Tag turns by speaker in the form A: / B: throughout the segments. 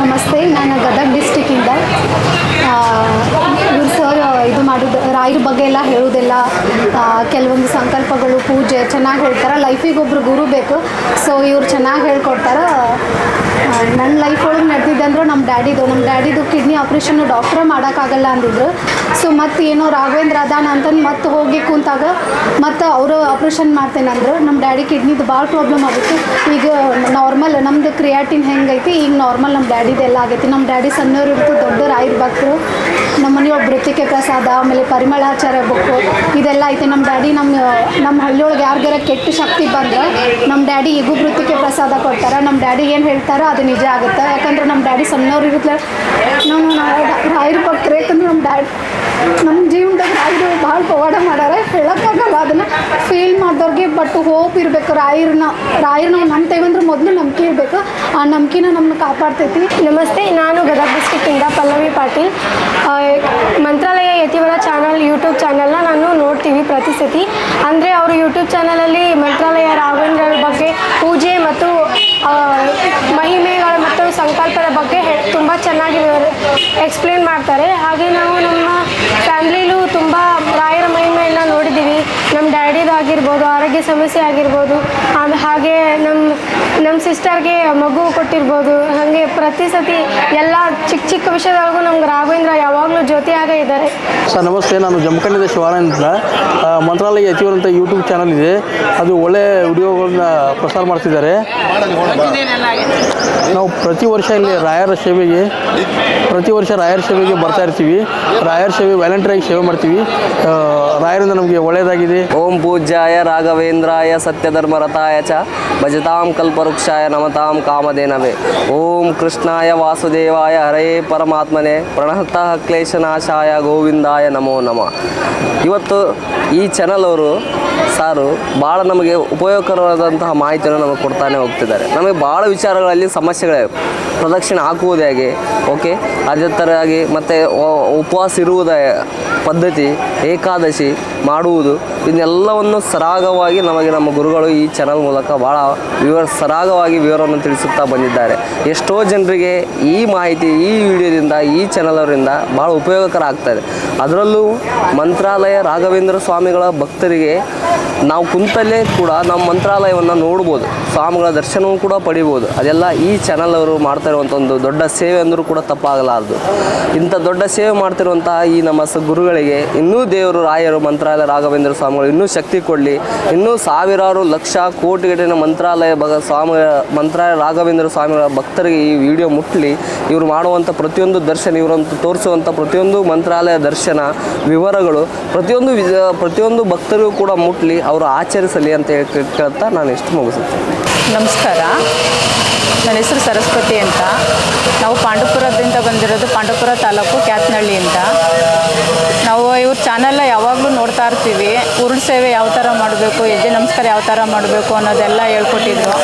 A: ನಮಸ್ತೆ, ನಾನು ಗದಗ ಡಿಸ್ಟಿಕ್ಕಿಂದ ಇವ್ರು ಸರ್, ಇದು ಮಾಡೋದು ರಾಯರ ಬಗ್ಗೆ ಎಲ್ಲ ಹೇಳೋದೆಲ್ಲ ಕೆಲವೊಂದು ಸಂಕಲ್ಪಗಳು, ಪೂಜೆ, ಚೆನ್ನಾಗಿ ಹೇಳ್ತಾರೆ. ಲೈಫಿಗೆ ಒಬ್ರು ಗುರು ಬೇಕು. ಸೊ ಇವ್ರು ಚೆನ್ನಾಗಿ ಹೇಳ್ಕೊಡ್ತಾರೆ. ನನ್ನ ಲೈಫ್ ಒಳಗೆ ನಡೆದಿದ್ದೆ ಅಂದ್ರೆ ನಮ್ಮ ಡ್ಯಾಡಿದು ನಮ್ಮ ಡ್ಯಾಡಿದು ಕಿಡ್ನಿ ಆಪ್ರೇಷನ್ ಡಾಕ್ಟ್ರೇ ಮಾಡೋಕ್ಕಾಗಲ್ಲ ಅಂದಿದ್ರು. ಸೊ ಮತ್ತು ಏನೋ ರಾಘವೇಂದ್ರ ಅದಾನ ಅಂತಂದು ಮತ್ತೆ ಹೋಗಿ ಕುಂತಾಗ ಮತ್ತು ಅವರು ಆಪ್ರೇಷನ್ ಮಾಡ್ತೇನೆ ಅಂದರು. ನಮ್ಮ ಡ್ಯಾಡಿ ಕಿಡ್ನಿದು ಭಾಳ ಪ್ರಾಬ್ಲಮ್ ಆಗಿತ್ತು. ಈಗ ನಾರ್ಮಲ್ ನಮ್ಮದು ಕ್ರಿಯಾಟಿನ್ ಹೆಂಗೈತಿ, ಈಗ ನಾರ್ಮಲ್ ನಮ್ಮ ಡ್ಯಾಡಿದೆಲ್ಲ ಆಗೈತಿ. ನಮ್ಮ ಡ್ಯಾಡಿ ಸಣ್ಣವ್ರು ಇರ್ತು, ದೊಡ್ಡವ್ರು ಆಯುರ್ ಭಕ್ತರು. ನಮ್ಮ ಮನೆಯೊಳಗೆ ಮೃತ್ತಿಕೆ ಪ್ರಸಾದ, ಆಮೇಲೆ ಪರಿಮಳಾಚಾರ ಬುಕ್ಕು, ಇದೆಲ್ಲ ಐತೆ. ನಮ್ಮ ಡ್ಯಾಡಿ ನಮ್ಮ ನಮ್ಮ ಹಳ್ಳಿಯೊಳಗೆ ಯಾರಿಗಾರ ಕೆಟ್ಟ ಶಕ್ತಿ ಬಂದ್ರೆ ನಮ್ಮ ಡ್ಯಾಡಿ ಈಗೂ ಮೃತ್ತಿಕೆ ಪ್ರಸಾದ ಕೊಡ್ತಾರೆ. ನಮ್ಮ ಡ್ಯಾಡಿ ಏನು ಹೇಳ್ತಾರೋ ಅದು ನಿಜ ಆಗುತ್ತೆ. ಡ್ಯಾಡಿ ಸಣ್ಣವ್ರು ಇರುತ್ತೆ ನಾವು ರಾಯರು ಕೊಟ್ಟರೆ ಯಾಕಂದ್ರೆ ನಮ್ಮ ಡ್ಯಾಡ್. ನಮ್ಮ ಜೀವನದಾಗ ರಾಯರು ಭಾಳ ಪವಾಡ ಮಾಡ್ಯಾರ. ಹೇಳೋಕ್ಕಾಗಲ್ಲ ಅದನ್ನು. ಫೀಲ್ ಮಾಡಿದವ್ರಿಗೆ ಬಟ್ ಹೋಪ್ ಇರಬೇಕು. ರಾಯರನ್ನ ರಾಯರ್ನ ನಾವು ನಂಬ್ತೇವೆ ಅಂದ್ರೆ ಮೊದಲು ನಂಬಿಕೆ ಇರಬೇಕು. ಆ ನಂಬಿಕೆನ ನಮ್ಮನ್ನ ಕಾಪಾಡ್ತೈತಿ.
B: ನಮಸ್ತೆ, ನಾನು ಗದಗ ಡಿಸ್ಟಿಕ್ಕಿಂದ ಪಲ್ಲವಿ ಪಾಟೀಲ್. ಮಂತ್ರಾಲಯ ಯತಿವರ ಚಾನಲ್ ಯೂಟ್ಯೂಬ್ ಚಾನಲ್ನ ನಾನು ನೋಡ್ತೀವಿ ಪ್ರತಿ ಸತಿ. ಅಂದರೆ ಅವರು ಯೂಟ್ಯೂಬ್ ಚಾನಲಲ್ಲಿ ಮಂತ್ರಾಲಯ ರಾಘವೇಂದ್ರ ಬಗ್ಗೆ ಪೂಜೆ ಮತ್ತು ಆ, ಮಹಿಮೆಗಳ ಮತ್ತು ಸಂಕಲ್ಪದ ಬಗ್ಗೆ ತುಂಬ ಚೆನ್ನಾಗಿ ಎಕ್ಸ್ಪ್ಲೇನ್ ಮಾಡ್ತಾರೆ. ಹಾಗೆ ನಾವು ನಮ್ಮ ಫ್ಯಾಮ್ಲಿಲೂ ತುಂಬ ರಾಯರ ಮಹಿಮೆಯನ್ನು ನೋಡಿದ್ದೀವಿ. ನಮ್ಮ ಡ್ಯಾಡಿದಾಗಿರ್ಬೋದು ಆರೋಗ್ಯ ಸಮಸ್ಯೆ ಆಗಿರ್ಬೋದು ಹಾಗೆ ನಮ್ಮ ನಮ್ಮ ಸಿಸ್ಟರ್ಗೆ ಮಗು ಕೊಟ್ಟಿರ್ಬೋದು. ಹಾಗೆ ಪ್ರತಿ ಸತಿ ಎಲ್ಲ ಚಿಕ್ಕ ಚಿಕ್ಕ ವಿಷಯದೊಳಗೂ ನಮ್ಗೆ ರಾಘವೇಂದ್ರ ಯಾವಾಗಲೂ ಜೊತೆಯಾಗೇ ಇದ್ದಾರೆ.
C: ಸರ್ ನಮಸ್ತೆ. ನಾನು ಜಮ್ಮು ಶಿವಾನಂದ. ಅಂತ ಆ, ಮಂತ್ರಾಲಯ ಅಂತ ಯೂಟ್ಯೂಬ್ ಚಾನಲ್ ಇದೆ. ಅದು ಒಳ್ಳೆ ವಿಡಿಯೋಗಳನ್ನ ಪ್ರಸಾರ ಮಾಡ್ತಿದ್ದಾರೆ. ನಾವು ಪ್ರತಿ ವರ್ಷ ಇಲ್ಲಿ ರಾಯರ ಸೇವೆಗೆ ಪ್ರತಿ ವರ್ಷ ರಾಯರ ಸೇವೆಗೆ ಬರ್ತಾ ಇರ್ತೀವಿ. ರಾಯರ ಸೇವೆ ವ್ಯಾಲೆಂಟ್ರಾಗಿ ಸೇವೆ ಮಾಡ್ತೀವಿ. ರಾಯರಿಂದ ನಮಗೆ ಒಳ್ಳೆಯದಾಗಿದೆ.
D: ಓಂ ಪೂಜ್ಯಾಯ ರಾಘವೇಂದ್ರಾಯ ಸತ್ಯಧರ್ಮರಥಾಯ ಚ ಭಜತಾಂ ಕಲ್ಪವೃಕ್ಷಾಯ ನಮತಾಂ ಕಾಮಧೇನವೇ ಓಂ ಕೃಷ್ಣಾಯ ವಾಸುದೇವಾಯ ಹರೇ ಪರಮಾತ್ಮನೆ ಪ್ರಣಹತಃ ಕ್ಲೇಶನಾಶಾಯ ಗೋವಿಂದಾಯ ನಮೋ ನಮಃ ಇವತ್ತು ಈ ಚಾನಲ್ ಅವರು, ಸಾರು ಭಾಳ ನಮಗೆ ಉಪಯೋಗಕರವಾದಂತಹ ಮಾಹಿತಿಯನ್ನು ನಮಗೆ ಕೊಡ್ತಾನೆ ಹೋಗ್ತಿದ್ದಾರೆ. ನಮಗೆ ಭಾಳ ವಿಚಾರಗಳಲ್ಲಿ ಸಮಸ್ಯೆಗಳಿವೆ ಪ್ರದಕ್ಷಿಣೆ ಹಾಕುವುದು ಹೇಗೆ? ಓಕೆ ಅದೇ ಥರವಾಗಿ ಮತ್ತು ಉಪವಾಸ ಇರುವುದ ಪದ್ಧತಿ ಏಕಾದಶಿ ಮಾಡುವುದು, ಇದನ್ನೆಲ್ಲವನ್ನು ಸರಾಗವಾಗಿ ನಮಗೆ ನಮ್ಮ ಗುರುಗಳು ಈ ಚಾನಲ್ ಮೂಲಕ ಭಾಳ ವಿವರ ಸರಾಗವಾಗಿ ವಿವರವನ್ನು ತಿಳಿಸುತ್ತಾ ಬಂದಿದ್ದಾರೆ. ಎಷ್ಟೋ ಜನರಿಗೆ ಈ ಮಾಹಿತಿ ಈ ವಿಡಿಯೋದಿಂದ, ಈ ಚಾನಲ್ ಅವರಿಂದ ಭಾಳ ಉಪಯೋಗಕರ ಆಗ್ತದೆ ಅದರಲ್ಲೂ ಮಂತ್ರಾಲಯ ರಾಘವೇಂದ್ರ ಸ್ವಾಮಿಗಳ ಭಕ್ತರಿಗೆ ನಾವು ಕುಂತಲ್ಲೇ ಕೂಡ ನಮ್ಮ ಮಂತ್ರಾಲಯವನ್ನು ನೋಡ್ಬೋದು. ಸ್ವಾಮಿಗಳ ದರ್ಶನವೂ ಕೂಡ ಪಡಿಬೋದು. ಅದೆಲ್ಲ ಈ ಚಾನಲ್ ಅವರು ಮಾಡ್ತಾ ಇರುವಂಥ ಒಂದು ದೊಡ್ಡ ಸೇವೆ ಅಂದರೂ ಕೂಡ ತಪ್ಪಾಗಲಾರದು. ಇಂಥ ದೊಡ್ಡ ಸೇವೆ ಮಾಡ್ತಿರುವಂತಹ ಈ ನಮ್ಮ ಗುರುಗಳಿಗೆ ಇನ್ನೂ ದೇವರು, ರಾಯರು, ಮಂತ್ರಾಲಯ ರಾಘವೇಂದ್ರ ಸ್ವಾಮಿಗಳು ಇನ್ನೂ ಶಕ್ತಿ ಕೊಡಲಿ. ಇನ್ನೂ ಸಾವಿರಾರು ಲಕ್ಷ ಕೋಟಿಗಟ್ಟಿನ ಮಂತ್ರಾಲಯ ಭಗ ಸ್ವಾಮಿ ಮಂತ್ರಾಲಯ ರಾಘವೇಂದ್ರ ಸ್ವಾಮಿಗಳ ಭಕ್ತರಿಗೆ ಈ ವಿಡಿಯೋ ಮುಟ್ಟಲಿ ಇವರು ಮಾಡುವಂಥ ಪ್ರತಿಯೊಂದು ದರ್ಶನ, ಇವರಂತ ತೋರಿಸುವಂಥ ಪ್ರತಿಯೊಂದು ಮಂತ್ರಾಲಯ ದರ್ಶನ ವಿವರಗಳು ಪ್ರತಿಯೊಂದು ಪ್ರತಿಯೊಂದು ಭಕ್ತರಿಗೂ ಕೂಡ ಮುಟ್ಟಲಿ ಅವರು ಆಚರಿಸಲಿ ಅಂತ ಹೇಳಿ ಕೇಳ್ತಾ ನಾನು ಇಷ್ಟು ಮುಗಿಸುತ್ತೇನೆ.
E: ನಮಸ್ಕಾರ. ನನ್ನ ಹೆಸರು ಸರಸ್ವತಿ ಅಂತ. ನಾವು ಪಾಂಡುಪುರದಿಂದ ಬಂದಿರೋದು ಪಾಂಡುಪುರ ತಾಲೂಕು ಕ್ಯಾತ್ನಹಳ್ಳಿಯಿಂದ ನಾವು ಇವ್ರ ಚಾನೆಲ್ನ ಯಾವಾಗಲೂ ನೋಡ್ತಾ ಇರ್ತೀವಿ ಸೇವೆ ಯಾವ ಥರ ಮಾಡಬೇಕು ಹೆಜ್ಜೆ ನಮಸ್ಕಾರ ಯಾವ ಥರ ಮಾಡಬೇಕು ಅನ್ನೋದೆಲ್ಲ ಹೇಳ್ಕೊಟ್ಟಿದ್ರು.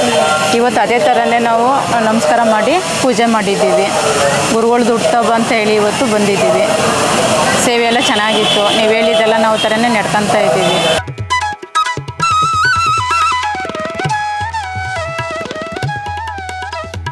E: ಇವತ್ತು ಅದೇ ಥರನೇ ನಾವು ನಮಸ್ಕಾರ ಮಾಡಿ ಪೂಜೆ ಮಾಡಿದ್ದೀವಿ. ಗುರುಗಳ್ದು ಹುಟ್ಟುಹಬ್ಬ ಅಂತ ಹೇಳಿ ಇವತ್ತು ಬಂದಿದ್ದೀವಿ. ಸೇವೆ ಎಲ್ಲ ಚೆನ್ನಾಗಿತ್ತು. ನೀವು ಹೇಳಿದ್ದೆಲ್ಲ ನಾವು ಥರನೇ ನಡ್ಕೊತಾ ಇದ್ದೀವಿ.